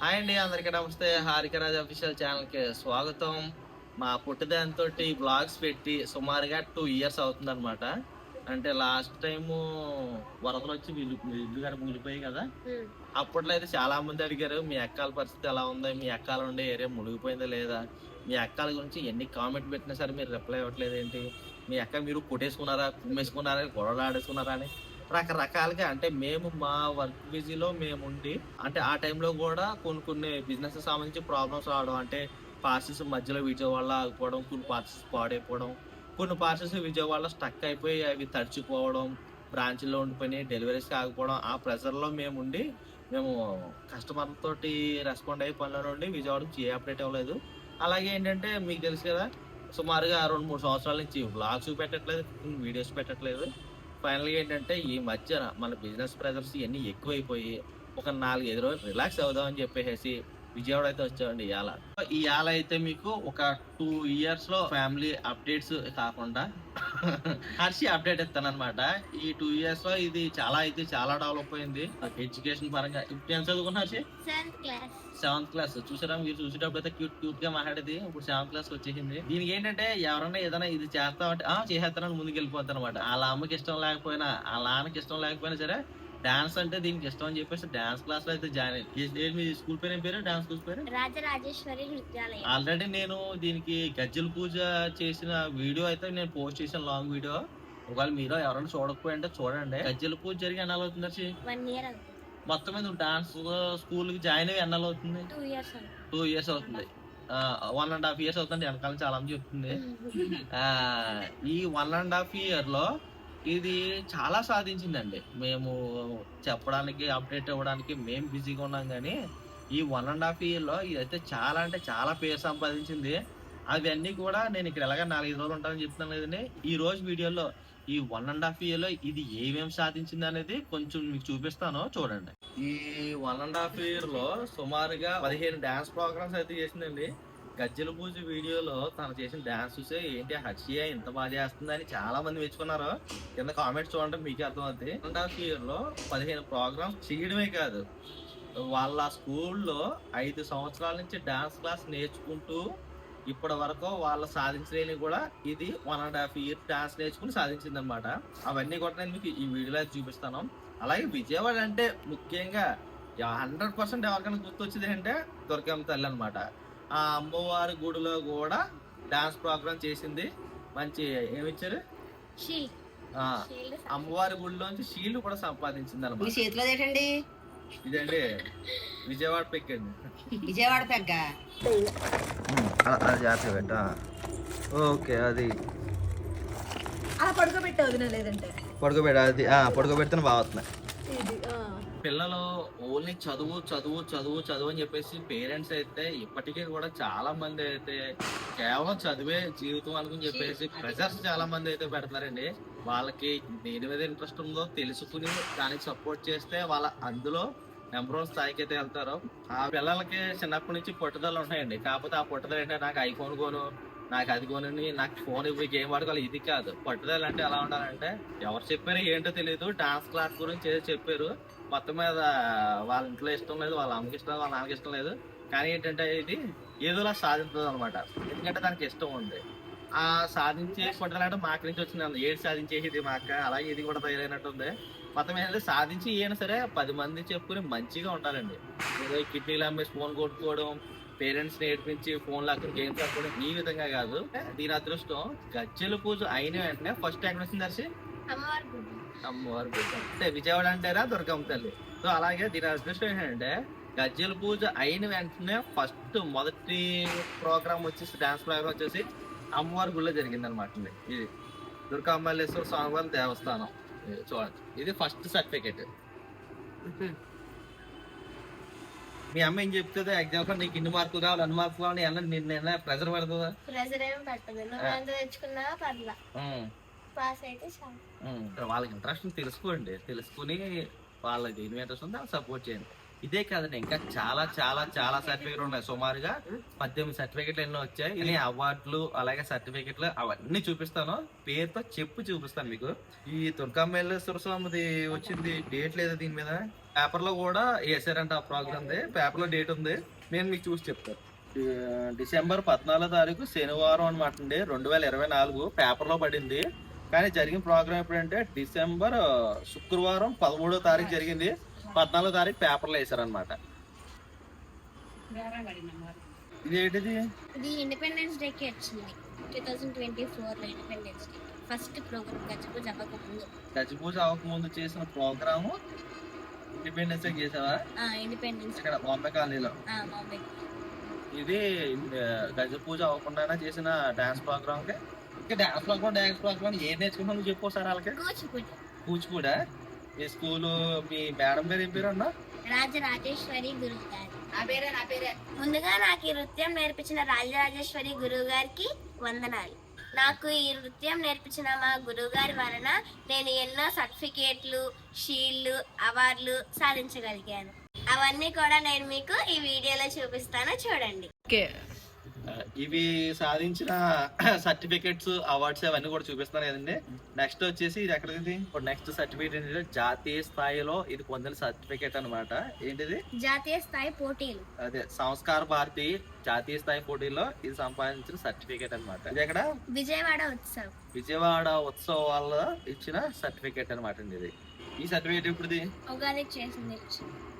Hi అండి అందరికీ నమస్తే. హారికరాజ్ అఫీషియల్ ఛానల్కి స్వాగతం. మా పుట్టిదానితో బ్లాగ్స్ పెట్టి సుమారుగా టూ ఇయర్స్ అవుతుంది అనమాట అంటే లాస్ట్ టైము వరదలు వచ్చి ఇల్లు గారు మునిగిపోయాయి కదా. అప్పట్లో అయితే చాలా మంది అడిగారు మీ అక్కాల పరిస్థితి ఎలా ఉంది? మీ అక్కాల ఉండే ఏరియా మునిగిపోయిందా లేదా? మీ అక్కాల గురించి ఎన్ని కామెంట్ పెట్టినా సరే మీరు రిప్లై ఇవ్వట్లేదు ఏంటి? మీ అక్క మీరు కొట్టేసుకున్నారా కుమ్మేసుకున్నారా గొడవలు ఆడేసుకున్నారా అని రకరకాలుగా అంటే మేము మా వర్క్ బిజీలో మేము ఉండి అంటే ఆ టైంలో కూడా కొన్ని కొన్ని బిజినెస్ సంబంధించి ప్రాబ్లమ్స్ రావడం అంటే పార్సెస్ మధ్యలో విజయవాడ ఆగిపోవడం కొన్ని పార్సెస్ పాడైపోవడం కొన్ని పార్సెస్ విజయవాడలో స్టక్ అయిపోయి అవి తడిచిపోవడం బ్రాంచ్లో ఉండిపోయి డెలివరీస్కి ఆగిపోవడం ఆ ప్రెషర్లో మేము ఉండి మేము కస్టమర్ తోటి రెస్పాండ్ అయ్యే పనిలో నుండి విజయవాడకి ఏ అప్డేట్ అవ్వలేదు అలాగే ఏంటంటే మీకు తెలుసు కదా సుమారుగా రెండు మూడు సంవత్సరాల నుంచి బ్లాగ్స్ పెట్టట్లేదు వీడియోస్ పెట్టట్లేదు. ఫైనల్గా ఏంటంటే ఈ మధ్యన మన బిజినెస్ ప్రెజర్స్ ఇవన్నీ ఎక్కువైపోయి ఒక నాలుగైదు రోజులు రిలాక్స్ అవుదామని చెప్పేసి విజయవాడ అయితే వచ్చామండి ఇవాళ ఇవాళ అయితే మీకు ఒక టూ ఇయర్స్లో ఫ్యామిలీ అప్డేట్స్ కాకుండా హర్షి అప్డేట్ ఇస్తాను అనమాట ఈ టూ ఇయర్స్లో ఇది చాలా అయితే చాలా డెవలప్ అయింది. ఎడ్యుకేషన్ పరంగా ఇప్పుడు ఎంత చదువుకున్నా హర్షి? సెవెంత్ క్లాస్ చూసారా మీరు చూసేటప్పుడు అయితే క్యూట్ క్యూట్గా మాట్లాడేది. ఇప్పుడు సెవెంత్ క్లాస్ వచ్చేసింది. దీనికి ఏంటంటే ఎవరన్నా ఏదైనా ఇది చేస్తామంటే ఆ చేసేస్తానని ముందుకు వెళ్ళిపోతారు అనమాట వాళ్ళ అమ్మకి ఇష్టం లేకపోయినా వాళ్ళ నాన్నకి ఇష్టం లేకపోయినా సరే డాన్స్ అంటే దీనికి ఇష్టం అని చెప్పేసి డాన్స్ క్లాస్లో అయితే జాయిన్ అయ్యింది మీ స్కూల్ పేరు ఏం పేరు? డాన్స్ స్కూల్ పేరు? రాజరాజేశ్వరి నృత్యాలయం. ఆల్రెడీ నేను దీనికి గజ్జల పూజ చేసిన వీడియో అయితే నేను పోస్ట్ చేసిన లాంగ్ వీడియో ఒకవేళ మీరు ఎవరైనా చూడకపోయింటే చూడండి. గజ్జల పూజ జరిగి ఎన్నాళ్ళు అవుతుంది? వన్ ఇయర్ మొత్తం మీద డాన్స్ స్కూల్కి జాయిన్ అయ్యి ఎన్నాళ్ళు అవుతుంది? టూ ఇయర్స్ అవుతుంది. టూ ఇయర్స్ అవుతుంది. వన్ అండ్ హాఫ్ ఇయర్స్ అవుతుంది. వెనకాల చాలా మంది చెప్తుంది. ఆ, ఈ వన్ అండ్ హాఫ్ ఇయర్లో ఇది చాలా సాధించిందండి. మేము చెప్పడానికి అప్డేట్ ఇవ్వడానికి మేము బిజీగా ఉన్నాం కానీ ఈ వన్ అండ్ హాఫ్ ఇయర్లో ఇదైతే చాలా అంటే చాలా పేరు సంపాదించింది. అవన్నీ కూడా నేను ఇక్కడ ఎలాగ నాలుగైదు రోజులు ఉంటానని చెప్తున్నాను కదండి. ఈ రోజు వీడియోలో ఈ వన్ అండ్ హాఫ్ ఇయర్లో ఇది ఏమేమి సాధించింది అనేది కొంచెం మీకు చూపిస్తాను. చూడండి. ఈ వన్ అండ్ హాఫ్ ఇయర్లో సుమారుగా పదిహేను డ్యాన్స్ ప్రోగ్రామ్స్ అయితే చేసిందండి. గజ్జల పూజ వీడియోలో తను చేసిన డాన్స్ చూసే ఏంటి హర్షియా ఇంత బాగా చేస్తుందని చాలా మంది మెచ్చుకున్నారు కింద కామెంట్స్ చూడండి మీకే అర్థమవుతుంది అండ్ హాఫ్ ఇయర్లో పదిహేను ప్రోగ్రామ్స్ చేయడమే కాదు వాళ్ళ స్కూల్లో ఐదు సంవత్సరాల నుంచి డాన్స్ క్లాస్ నేర్చుకుంటూ ఇప్పటి వరకు వాళ్ళు సాధించలేని కూడా ఇది one and half year dance నేర్చుకుని సాధించింది అనమాట అవన్నీ కూడా నేను మీకు ఈ వీడియోలో చూపిస్తాను. అలాగే విజయవాడ అంటే ముఖ్యంగా హండ్రెడ్ పర్సెంట్ ఎవరికైనా గుర్తొచ్చింది అంటే దుర్గమ్మ తల్లి అనమాట ఆ అమ్మవారి గుడిలో కూడా డాన్స్ ప్రోగ్రామ్ చేసింది. మంచి ఏమిచ్చారు? అమ్మవారి గుడిలోంచి షీల్డ్ కూడా సంపాదించింది అనమాట చేతిలో ఏంటండి ఇదండి విజయవాడ పెక్కండి విజయవాడ పెగ్గ. అది జాగ్రత్త పెట్ట ఓకే అది. అలా పడుకోబెట్టే వదిన లేదంటే. పడుకోబెడ అది పడుకోబెడితే బాగా వస్తున్నాయి. ఇది ఆ. పిల్లలు ఓన్లీ చదువు చదువు చదువు చదువు అని చెప్పేసి పేరెంట్స్ అయితే ఇప్పటికీ కూడా చాలా మంది అయితే కేవలం చదివే జీవితం అనుకుని చెప్పేసి ప్రెజర్స్ చాలా మంది అయితే పెడతారండి వాళ్ళకి దేని మీద ఇంట్రెస్ట్ ఉందో తెలుసుకుని దానికి సపోర్ట్ చేస్తే వాళ్ళ అందులో నెంబర్ వన్ స్థాయికి అయితే వెళ్తారు. ఆ పిల్లలకి చిన్నప్పటి నుంచి పట్టుదల ఉంటాయండి కాకపోతే ఆ పట్టుదల ఏంటంటే నాకు ఐఫోన్ కొను నాకు అది కొనని నాకు ఫోన్ ఇవ్వి గేమ్ ఆడుకోవాలి ఇది కాదు. పట్టుదల అంటే ఎలా ఉండాలంటే ఎవరు చెప్పారో ఏంటో తెలియదు డాన్స్ క్లాస్ గురించి ఏదో చెప్పారు. మొత్తం మీద వాళ్ళ ఇంట్లో ఇష్టం లేదు వాళ్ళ అమ్మకి ఇష్టం లేదు వాళ్ళ నాన్నకి ఇష్టం లేదు. కానీ ఏంటంటే ఇది ఏదోలా సాధించదు అనమాట ఎందుకంటే దానికి ఇష్టం ఉంది. ఆ సాధించే పట్టాలంటే మాకు నుంచి వచ్చింది ఏడు సాధించేది మా అక్క. అలాగే ఇది కూడా తయారైనట్టు ఉంది మొత్తం ఏంటంటే సాధించి ఏమైనా సరే పది మంది చెప్పుకుని మంచిగా ఉండాలండి. ఏదో కిడ్నీలు అమ్మేసి ఫోన్ కొట్టుకోవడం పేరెంట్స్ నేర్పించి ఫోన్లో అక్కడ గేమ్స్ ఆడుకోవడం ఈ విధంగా కాదు. దీని అదృష్టం గజ్జల పూజ అయిన వెంటనే ఫస్ట్ ఎక్కడ వచ్చింది దర్శి? అమ్మవారి పూజ అంటే విజయవాడ అంటారా దుర్గమ్మ తల్లి. సో అలాగే దీని అదృష్టం ఏంటంటే గజ్జల పూజ అయిన వెంటనే ఫస్ట్ మొదటి ప్రోగ్రామ్ వచ్చేసి డాన్స్ ప్రోగ్రామ్ వచ్చేసి అమ్మవారి గుళ్ళో జరిగింది అనమాట ఇది దుర్గాంబలేశ్వర స్వామివారి దేవస్థానం. చూడండి. ఇది ఫస్ట్ సర్టిఫికెట్. మీ అమ్మ ఏం చెప్తుందో ఎగ్జాంపుల్ నీకు ఇన్ని మార్కులు కావాలి అన్ని మార్కులు కావాలి అన్న నిన్న ప్రెజర్ పడుతుందా? ప్రెజర్ నువ్వు ఎంత తెచ్చుకున్నా. పాస్ అయితే చాలు. వాళ్ళకి ఇంట్రెస్ట్ తెలుసుకోండి. తెలుసుకుని వాళ్ళకి దేని మీద ఇంట్రెస్ట్ ఉందో సపోర్ట్ చేయండి. ఇదే కాదండి ఇంకా చాలా చాలా చాలా సర్టిఫికేట్ ఉన్నాయి. సుమారుగా పద్దెనిమిది సర్టిఫికేట్లు ఎన్నో వచ్చాయి. ఇది అవార్డులు అలాగే సర్టిఫికేట్లు అవన్నీ చూపిస్తాను. పేరుతో చెప్పు చూపిస్తాను మీకు. ఈ దుర్గామల్లేశ్వర స్వామిది వచ్చింది డేట్ లేదా దీని మీద? పేపర్లో కూడా వేసారంట ఆ ప్రోగ్రామ్ పేపర్లో డేట్ ఉంది. నేను మీకు చూసి చెప్తాను. డిసెంబర్ పద్నాలుగో తారీఖు శనివారం అనమాట అండి. రెండు వేల ఇరవై నాలుగు పేపర్లో పడింది. కానీ జరిగిన ప్రోగ్రామ్ ఎప్పుడంటే డిసెంబర్ శుక్రవారం పదమూడో తారీఖు జరిగింది. పద్నాలుగో తారీఖు పేపర్లో ఇది ఏంటిది ఇది ఇండిపెండెన్స్ డేకి వచ్చింది. టూ థౌజండ్ ట్వంటీ ఫోర్లో ఇండిపెండెన్స్ డే ఫస్ట్ ప్రోగ్రామ్ గచ్చిపూజ అవ్వక ముందు గజ పూజ అవ్వకముందు చేసిన ప్రోగ్రాము ఇండిపెండెన్స్ డే చేసావా ఇండిపెండెన్స్ ఇక్కడ బాంబే కాలనీలో. బాంబే ఇది ఆ, గజ పూజ అవ్వకుండా చేసిన డాన్స్ ప్రోగ్రామ్కి ఇంకా డాన్స్ డాన్స్ ప్రోగ్రామ్ ఏం నేర్చుకున్నావు నువ్వు చెప్పు సార్ వాళ్ళకి. కూచిపూడి. కూచిపూడా? ఈ స్కూలు మీ మేడం పేరు ఏం పేరు అన్నా? రాజరాజేశ్వరి గురువు గారు. నా పేరే నా పేరే. ముందుగా నాకు ఈ నృత్యం నేర్పించిన రాజరాజేశ్వరి గురువు గారికి వందనాలు. నాకు ఈ నృత్యం నేర్పించిన మా గురువు గారి వలన నేను ఎన్నో సర్టిఫికేట్లు షీల్డ్లు అవార్డులు సాధించగలిగాను. అవన్నీ కూడా నేను మీకు ఈ వీడియోలో చూపిస్తాను. చూడండి. ఓకే. ఇవి సాధించిన సర్టిఫికెట్స్ అవార్డ్స్ అవన్నీ కూడా చూపిస్తాను కదండి. నెక్స్ట్ వచ్చేసి ఇది ఎక్కడిది ఇప్పుడు నెక్స్ట్ సర్టిఫికేట్ ఏంటంటే జాతీయ స్థాయిలో ఇది పొందిన సర్టిఫికేట్ అన్నమాట. ఏంటిది? జాతీయ స్థాయి పోటీలు. అదే సంస్కార భారతి జాతీయ స్థాయి పోటీలో ఇది సంపాదించిన సర్టిఫికేట్ అన్నమాట. ఇది ఎక్కడ? విజయవాడ ఉత్సవం. విజయవాడ ఉత్సవాల్లో ఇచ్చిన సర్టిఫికేట్ అన్నమాట అండి ఇది. ఈ సర్టిఫికేట్ ఇప్పుడుది చేసింది.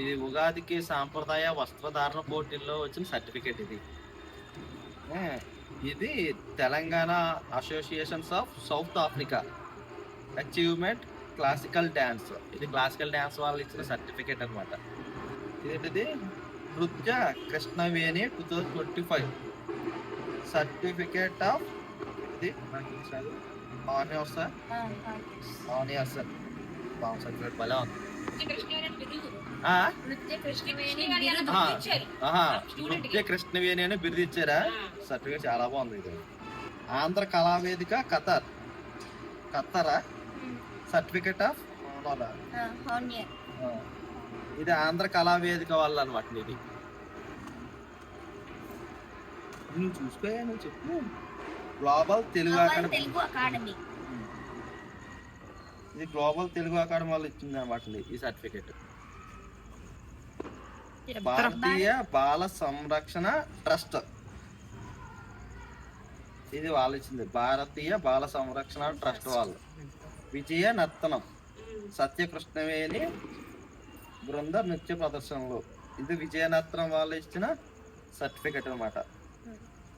ఇది ఉగాదికి సాంప్రదాయ వస్త్రధారణ పోటీల్లో వచ్చిన సర్టిఫికేట్ ఇది. ఇది Telangana associations of South Africa. Achievement classical dance ఇది క్లాసికల్ డ్యాన్స్ వాళ్ళు ఇచ్చిన సర్టిఫికేట్ అనమాట ఇదేంటిది? నృత్య Krishnaveni two thousand twenty five certificate of ఇది ఆనియర్స్ ఆనియర్స్ బాగా సర్టిఫికేట్ భలే ఉంది? నృత్య కృష్ణవేణి అని బిరుదు ఇచ్చారా? సర్టిఫికేట్ చాలా బాగుంది ఇది. ఆంధ్ర కళావేదిక ఖతర్. ఖత్తరా సర్టిఫికేట్ ఆఫ్ ఇది ఆంధ్ర కళావేదిక వాళ్ళు అనమాట ఇది. నువ్వు చూసుకోయా నువ్వు చెప్పు. Global Telugu academy. ఇది గ్లోబల్ తెలుగు అకాడమీ వాళ్ళు ఇచ్చింది అనమాట ఈ సర్టిఫికేట్ భారతీయ బాల సంరక్షణ ట్రస్ట్. ఇది వాళ్ళు ఇచ్చింది. భారతీయ బాల సంరక్షణ ట్రస్ట్ వాళ్ళు. విజయ నర్తనం. సత్యకృష్ణవేణి బృంద నృత్య ప్రదర్శనలు. ఇది విజయ నర్తనం వాళ్ళు ఇచ్చిన సర్టిఫికెట్ అన్నమాట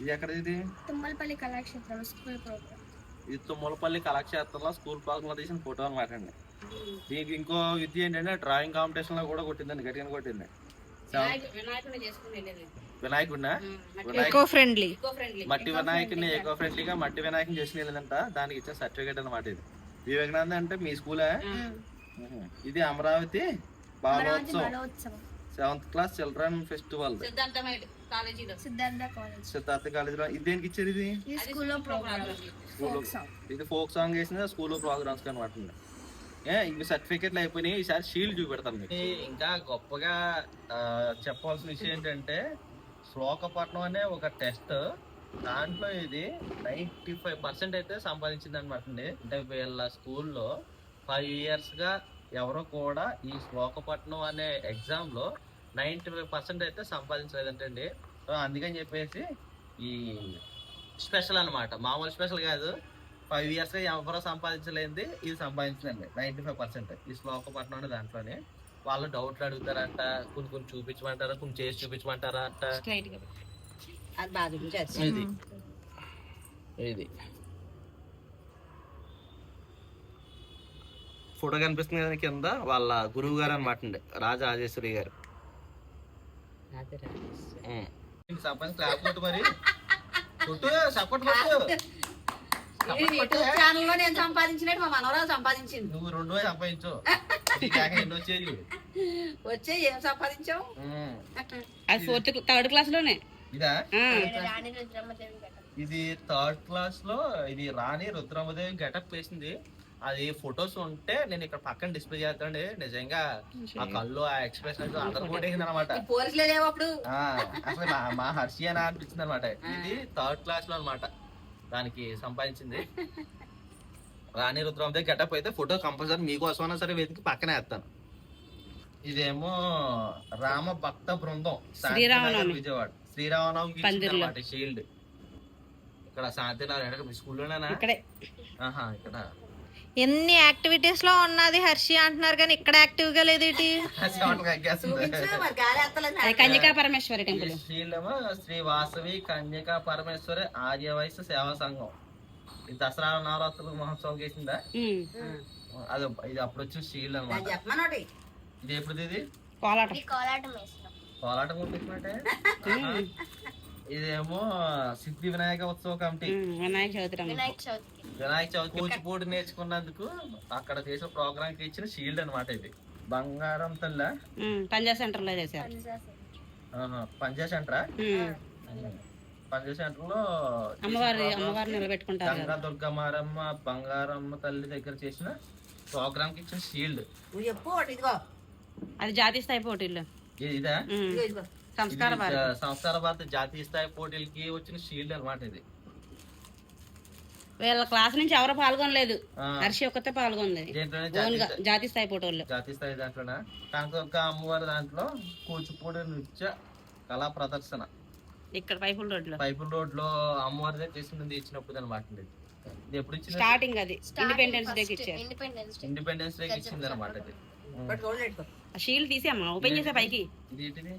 ఇది ఎక్కడ ఇది తుమ్మలపల్లి కళాక్షేత్రం స్కూల్ ప్రోగ్రామ్ ఇది తుమ్మలపల్లి కళాక్షేత్రంలో స్కూల్ పార్క్లో తీసిన ఫోటో అనమాట అండి. దీనికి ఇంకో విద్య ఏంటంటే డ్రాయింగ్ కాంపిటీషన్లో కూడా కొట్టిందండి గట్టిగా కొట్టింది. వినాయకుడినా వినాయక ఎకో ఫ్రెండ్లీ మట్టి వినాయకుడిని ఎకో ఫ్రెండ్లీగా మట్టి వినాయకుని చేసిన వెళ్ళిందంట. దానికి ఇచ్చిన సర్టిఫికేట్ అనమాట ఇది. వివేకానంద అంటే మీ స్కూలే. ఇది Amaravati Balotsavam. Balotsavam. Seventh class children festival. Siddhartha college. Siddhartha కాలేజీలో. ఇది దేనికి ఇచ్చారు ఇది? స్కూల్లో ప్రోగ్రామ్ స్కూల్ ఇది ఫోక్ సాంగ్ వేసిన స్కూల్ ప్రోగ్రామ్స్ అనమాట ఏ ఇవి సర్టిఫికెట్లు అయిపోయినాయి. ఈసారి షీల్డ్ చూపెడతాను మీకు. ఇంకా గొప్పగా చెప్పాల్సిన విషయం ఏంటంటే శ్లోకపట్నం అనే ఒక టెస్ట్ దాంట్లో ఇది నైంటీ ఫైవ్ పర్సెంట్ అయితే సంపాదించింది అనమాట అండి అంటే వీళ్ళ స్కూల్లో ఫైవ్ ఇయర్స్గా ఎవరు కూడా ఈ శ్లోకపట్నం అనే ఎగ్జామ్లో నైంటీ ఫైవ్ పర్సెంట్ అయితే సంపాదించలేదంటండి. సో అందుకని చెప్పేసి ఈ స్పెషల్ అన్నమాట. మామూలు స్పెషల్ కాదు. ఫైవ్ ఇయర్స్గా ఎవరో సంపాదించలేంది ఇది సంపాదించలేండి. Ninety five percent. ఈ శ్లోకపట్నం దాంట్లోనే వాళ్ళు డౌట్లు అడుగుతారంట కొన్ని కొన్ని చూపించమంటారా కొన్ని చేసి చూపించమంటారా అంట. ఇది. ఫోటో కనిపిస్తుంది కదా కింద? వాళ్ళ గురువు గారు అనమాట అండి. రాజా రాజేశ్వరి గారు. సపన్ క్లాప్ కొట్టు మరి? కొట్టు సపోర్ట్ కొట్టు. యూట్యూబ్ ఛానల్లో నేను సంపాదించినట్టు మా మనవరాలు సంపాదించింది. నువ్వు రెండు సంపాదించు. వచ్చేది? వచ్చే ఏం సంపాదించావు. అది ఫోర్త్ థర్డ్ క్లాస్లోనే ఇది థర్డ్ క్లాస్లో ఇది రాణి రుద్రమదేవి గెటప్ వేసింది. అది ఫొటోస్ ఉంటే నేను ఇక్కడ పక్కన డిస్ప్లే చేస్తాండి నిజంగా ఆ కళ్ళు ఆ ఎక్స్ప్రెషన్ అందరు కొట్టేసింది అనమాట అసలు మా హర్షి అని అనిపించింది అనమాట. ఇది థర్డ్ క్లాస్లో అనమాట. దానికి సంపాదించింది. రాణి రుద్రం దగ్గర గెటప్ అయితే ఫోటో కంపల్సరీ మీకోసమైనా సరే వెతికి పక్కనే వేస్తాను. ఇదేమో రామ భక్త బృందం శ్రీరామనవమి. విజయవాడ. అనమాట షీల్డ్ ఇక్కడ శాంతినగర్ మీ స్కూల్లోనేనా ఇక్కడ. ఎన్ని యాక్టివిటీస్లో ఉన్నది హర్షి అంటున్నారు కానీ ఇక్కడ యాక్టివ్గా లేదు అది కన్యకా పరమేశ్వరి టెంపుల్. శ్రీ వాసవి కన్యకా పరమేశ్వరి ఆర్య వయసు సేవా సంఘం. ఈ దసరా నవరాత్రులు మహోత్సవం చేసిందా? అది ఇది అప్పుడు వచ్చిన షీల్డ్ దాన్ని అనమాట ఇది ఎప్పుడు ఇది? కోలాటం. ఇది కోలాటం ఇదేమో సిద్ధి వినాయక ఉత్సవ కమిటీ. వినాయక చవితి. వినాయక చవితి కూచిపూడి నేర్చుకున్నందుకు అక్కడ చేసిన ప్రోగ్రామ్కి ఇచ్చిన షీల్డ్ అన్నమాట ఇది. బంగారం తల్ల. పంజా సెంటర్లో చేశారు. పంజా సెంటరా. పంజా సెంటర్? లో అమ్మవారి అమ్మవారిని నిలబెట్టుకుంటారు గంగా దుర్గమారమ్మ బంగారమ్మ తల్లి దగ్గర చేసిన ప్రోగ్రామ్కి ఇచ్చిన షీల్డ్ అది జాతీయ స్థాయి పోటీలు. ఇదా? సంస్కార సంస్కార భారత జాతీయ స్థాయి పోటీలకి వచ్చిన షీల్డ్ అన్నమాట ఇది. వీళ్ళ క్లాస్ నుంచి ఎవరు పాల్గొనలేదు. హర్షి ఒక్కతే పాల్గొంది జాతీయ స్థాయి పోటీల్లో. జాతీయ స్థాయి దాంట్లోనా? కనకదుర్గ అమ్మవారి దాంట్లో కూచిపూడి నృత్య కళా ప్రదర్శన. ఇక్కడ పైపుల్ రోడ్లో పైపుల్ రోడ్లో అమ్మవారి చేసింది ఇచ్చినప్పుడు అనమాట ఇది. ఇది ఎప్పుడు ఇచ్చింది స్టార్టింగ్ అది. ఇండిపెండెన్స్ డేకి ఇచ్చారు. ఇండిపెండెన్స్ డే ఇండిపెండెన్స్ డే ఇచ్చింది అనమాట ఆ షీల్డ్ తీసి అమ్మ ఓపెన్ చేసే పైకి. ఇది ఏంటిది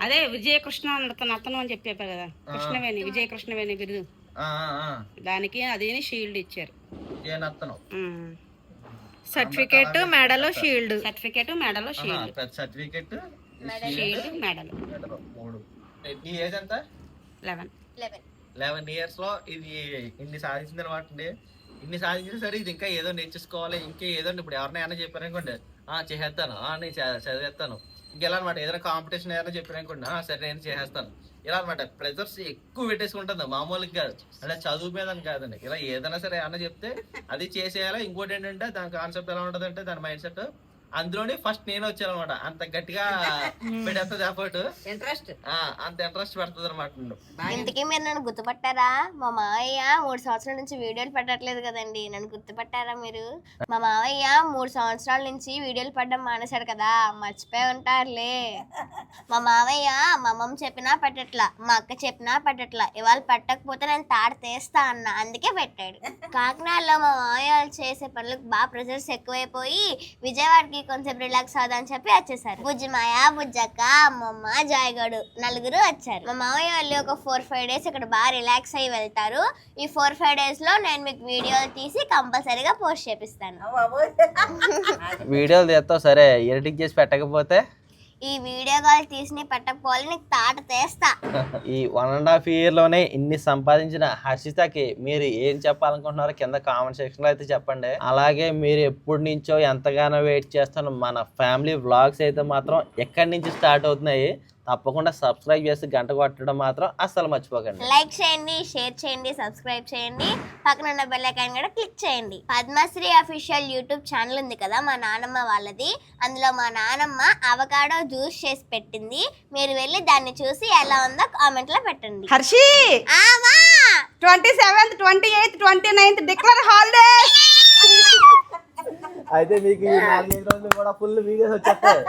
అదే విజయకృష్ణ నర్తన నర్తనం అని చెప్పి చెప్పారు కదా. కృష్ణవేణి విజయకృష్ణవేణి బిరుదు. ఆ, ఆ, ఆ. దానికి అది షీల్డ్ ఇచ్చారు. Certificate medal shield certificate medal shield certificate shield medal మూడు. నీ ఏజ్ ఎంత? లెవెన్ లెవెన్ ఇయర్స్లో ఇది ఇన్ని సాధించింది అనమాట అండి. ఇన్ని సాధించిన సరే ఇది ఇంకా ఏదో నేర్చుకోవాలి ఇంకా ఏదో ఇప్పుడు ఎవరినైనా చెప్పారనుకోండి ఆ చేసేస్తాను. ఆ నేను చే- చదివేస్తాను. గెలనమాట ఏదైనా కాంపిటీషన్ ఏదైనా చెప్పినాకుండా సరే నేను చేసేస్తాను. ఇలా అనమాట ప్రెజర్స్ ఎక్కువ పెట్టేసుకుంటుంది మామూలుగా కాదు. అంటే చదువు మీద అని కాదండి. ఇలా ఏదైనా సరే ఏమన్నా చెప్తే అది చేసేయాలా? ఇంకోటి ఏంటంటే దాని కాన్సెప్ట్ ఎలా ఉంటుంది అంటే దాని మైండ్ సెట్ అందులోనే ఫస్ట్ నేను వచ్చాను అనమాట అంత గట్టిగా పెట్టేస్తుంది ఎఫర్ట్ ఇంట్రెస్ట్ అంత ఇంట్రెస్ట్ పెడుతుంది అనమాట ఇంతకీ మీరు నన్ను గుర్తుపట్టారా? మా మావయ్య మూడు సంవత్సరాల నుంచి వీడియోలు పెట్టట్లేదు కదండి. నన్ను గుర్తుపట్టారా మీరు? మా మావయ్య మూడు సంవత్సరాల నుంచి వీడియోలు పడడం మానేశాడు కదా. మర్చిపోయి ఉంటారులే. మా మావయ్య మా అమ్మమ్మ చెప్పినా పెట్టట్లా మా అక్క చెప్పినా పెట్టట్లా. ఇవాళ పెట్టకపోతే నేను తాడు తీస్తా అన్న. అందుకే పెట్టాడు. కాకినాడలో మా మావయ్య వాళ్ళు చేసే పనులకు బాగా ప్రెజర్స్ ఎక్కువైపోయి విజయవాడకి కొంచెం రిలాక్స్ అవుదామని చెప్పి వచ్చేసారు. బుజ్జిమాయ బుజ్జక్క అమ్మమ్మ జాయగడు నలుగురు వచ్చారు. మా మామయ్య వాళ్ళు ఒక ఫోర్ ఫైవ్ డేస్ ఇక్కడ బాగా రిలాక్స్ అయ్యి వెళ్తారు. ఈ ఫోర్ ఫైవ్ డేస్లో నేను మీకు వీడియోలు తీసి కంపల్సరీగా పోస్ట్ చేపిస్తాను. వీడియోలు తీస్తావు సరే. ఎడిటింగ్ చేసి పెట్టకపోతే ఈ వీడియో కాల్ తీసి పెట్టకపోవాలి నీకు తాట తీస్తా. ఈ వన్ అండ్ హాఫ్ ఇయర్లోనే ఇన్ని సంపాదించిన హర్షితకి మీరు ఏం చెప్పాలనుకుంటున్నారో కింద కామెంట్ సెక్షన్లో అయితే చెప్పండి. అలాగే మీరు ఎప్పటి నుంచో ఎంతగానో వెయిట్ చేస్తున్న మన ఫ్యామిలీ వ్లాగ్స్ అయితే మాత్రం ఎక్కడి నుంచి స్టార్ట్ అవుతున్నాయి? తప్పకుండా సబ్స్క్రైబ్ చేసి గంట కొట్టడం మాత్రం అస్సలు మర్చిపోకండి. లైక్ చేయండి షేర్ చేయండి సబ్స్క్రైబ్ చేయండి. పక్కన ఉన్న బెల్ ఐకాన్ కూడా క్లిక్ చేయండి. పద్మశ్రీ అఫీషియల్ యూట్యూబ్ ఛానల్ ఉంది కదా మా నానమ్మ వాళ్ళది. అందులో మా నానమ్మ అవకాడో జ్యూస్ చేసి పెట్టింది. మీరు వెళ్ళి దాన్ని చూసి ఎలా ఉందో కామెంట్లో పెట్టండి. Harshi! Twenty seventh twenty eighth twenty ninth declare holiday అయితే మీకు ఈ నాలుగైదు రోజులు కూడా ఫుల్ వీడియోస్ వచ్చేస్తాయి.